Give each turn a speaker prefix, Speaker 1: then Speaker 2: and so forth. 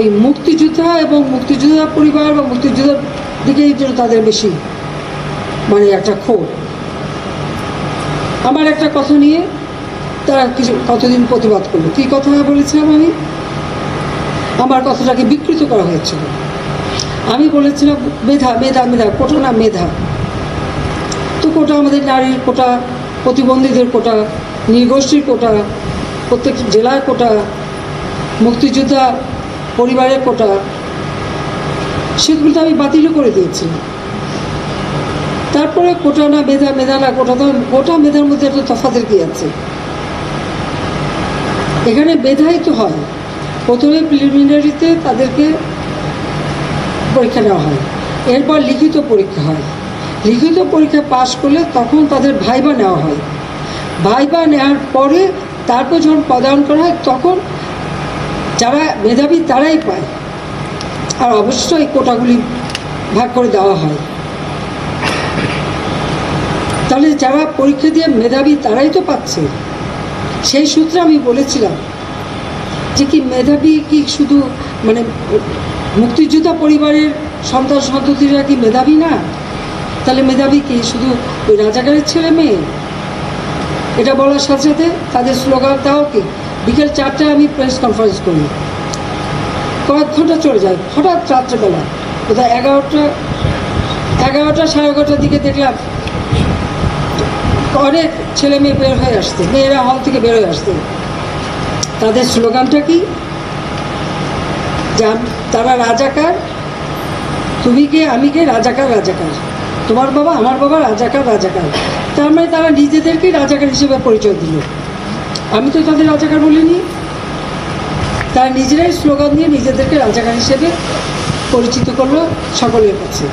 Speaker 1: এই মুক্তিযোদ্ধা এবং মুক্তিযোদ্ধা পরিবার বা মুক্তিযোদ্ধার দিকেই যেন তাদের বেশি মানে একটা ক্ষোভ আমার একটা কথা নিয়ে তারা কিছু কতদিন প্রতিবাদ করল? কী কথা বলেছিলাম আমি আমার কথাটাকে বিকৃত করা হয়েছিল। আমি বলেছিলাম, মেধা মেধা মেধা, কোটা না মেধা? তো কোটা আমাদের নারীর কোটা, প্রতিবন্ধীদের কোটা নৃগোষ্ঠীর কোটা, প্রত্যেক জেলার কোটা, মুক্তিযোদ্ধা পরিবারের কোটা। সেগুলো তো আমি বাতিলও করে দিয়েছিলাম তারপরে কোটা না মেধা মেধা না কোটা তো কোটা মেধার মধ্যে একটা তফাতের কি আছে? এখানে মেধাই তো হয়। প্রথমে প্রিলিমিনারিতে তাদেরকে পরীক্ষা নেওয়া হয়। এরপর লিখিত পরীক্ষা হয়। লিখিত পরীক্ষা পাশ করলে তখন তাদের ভাইবা নেওয়া হয়। ভাইবা নেওয়ার পরে তারপর যখন পদায়ন করা হয়, তখন যারা মেধাবী তারাই পায়। আর অবশ্যই কোটাগুলি ভাগ করে দেওয়া হয়। তাহলে যারা পরীক্ষা দিয়ে মেধাবী তারাই তো পাচ্ছে। সেই সূত্রে আমি বলেছিলাম যে কি মেধাবী কি শুধু মানে মুক্তিযোদ্ধা পরিবারের সন্তান সন্ততিরা কি মেধাবী না? তাহলে মেধাবী কি শুধু ওই রাজাকারের ছেলে মেয়ে? এটা বলার সাথে সাথে তাদের স্লোগান তাও কি? বিকেল চারটায় আমি প্রেস কনফারেন্স করি কয়েক ঘণ্টা চলে যায়। হঠাৎ রাত্রেবেলা কোথায় এগারোটা এগারোটা সাড়ে এগারোটার দিকে দেখলাম অনেক ছেলে মেয়ে বের হয়ে আসছে, মেয়েরা হল থেকে বের হয়ে আসছে। তাদের স্লোগানটা কি? তারা রাজাকার, তুমি কে, আমি কে? রাজাকার রাজাকার। তোমার বাবা, আমার বাবা রাজাকার রাজাকার। তার মানে তারা নিজেদেরকেই রাজাকার হিসেবে পরিচয় দিল। আমি তো তাদের রাজাকার বলিনি। তারা নিজেরাই স্লোগান দিয়ে নিজেদেরকে রাজাকার হিসেবে পরিচিত করল সকলের কাছে।